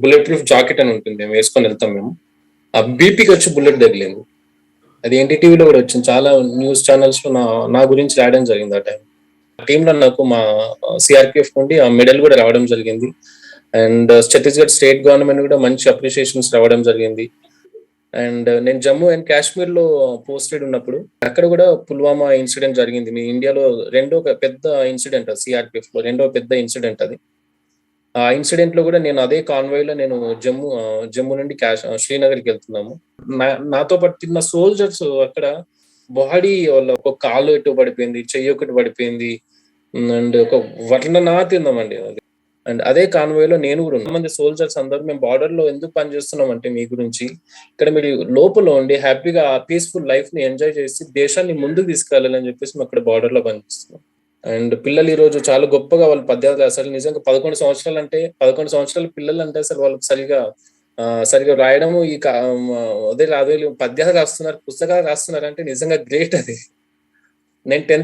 Bullet proof jacket అని ఉంటుంది మేము వేసుకొని వెళ్తాం మేము. ఆ బీపీకి వచ్చి బుల్లెట్ తగిలింది. అది ఎన్టీటీవీలో కూడా వచ్చింది. చాలా న్యూస్ ఛానల్స్లో నా నా గురించి రాయడం జరిగింది ఆ టైం టీంలో నాకు మా సిఆర్పిఎఫ్ నుండి ఆ మెడల్ కూడా రావడం జరిగింది. అండ్ ఛత్తీస్గఢ్ స్టేట్ గవర్నమెంట్ కూడా మంచి అప్రిషియేషన్స్ రావడం జరిగింది. అండ్ నేను జమ్మూ అండ్ కాశ్మీర్లో పోస్టెడ్ ఉన్నప్పుడు అక్కడ కూడా పుల్వామా ఇన్సిడెంట్ జరిగింది. మీ ఇండియాలో రెండో ఒక పెద్ద ఇన్సిడెంట్ సిఆర్పిఎఫ్లో రెండో పెద్ద ఇన్సిడెంట్ అది. ఆ ఇన్సిడెంట్లో కూడా నేను అదే కాన్వాయ్లో నేను జమ్మూ జమ్మూ నుండి కాశ్ శ్రీనగర్కి వెళ్తున్నాము. నా- నాతో పాటు తిన్న సోల్జర్స్ అక్కడ బాడీ వాళ్ళ ఒక కాలు ఎటు పడిపోయింది చెయ్యి ఒకటి పడిపోయింది అండ్ ఒక వట్ల నా తిందామండి అది. అండ్ అదే కాన్వాయ్లో నేను కూడా ఉన్నా. మంది సోల్జర్స్ అందరూ మేము బార్డర్లో ఎందుకు పని చేస్తున్నాం అంటే మీ గురించి ఇక్కడ మీరు లోపల ఉండి హ్యాపీగా పీస్ఫుల్ లైఫ్ని ఎంజాయ్ చేసి దేశాన్ని ముందుకు తీసుకెళ్ళాలని చెప్పేసి మేము అక్కడ బార్డర్లో పనిచేస్తున్నాం. అండ్ పిల్లలు ఈ రోజు చాలా గొప్పగా వాళ్ళు పద్యాలు అసలు నిజంగా పదకొండు సంవత్సరాలు అంటే పదకొండు సంవత్సరాల పిల్లలు అంటే అసలు వాళ్ళకి సరిగా సరిగా రాయడము ఈ అదే అదే పద్యాలు రాస్తున్నారు పుస్తకాలు రాస్తున్నారు అంటే నిజంగా గ్రేట్ అది. నేను టెన్త్